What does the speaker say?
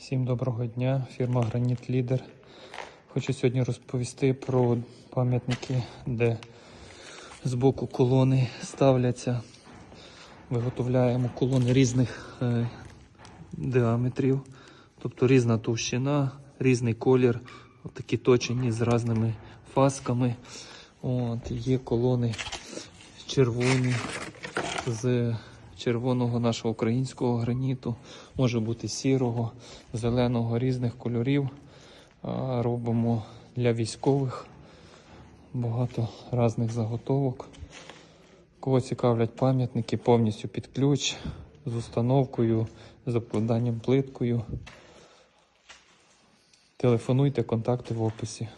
Всім доброго дня, фірма Граніт Лідер. Хочу сьогодні розповісти про пам'ятники, де з боку колони ставляться. Виготовляємо колони різних е, діаметрів, тобто різна товщина, різний колір, такі точені з різними фасками. От, є колони червоні з червоного нашого українського граніту, може бути сірого, зеленого, різних кольорів. Робимо для військових багато різних заготовок. Кого цікавлять пам'ятники повністю під ключ з установкою, з обкладанням плиткою. Телефонуйте, контакти в описі.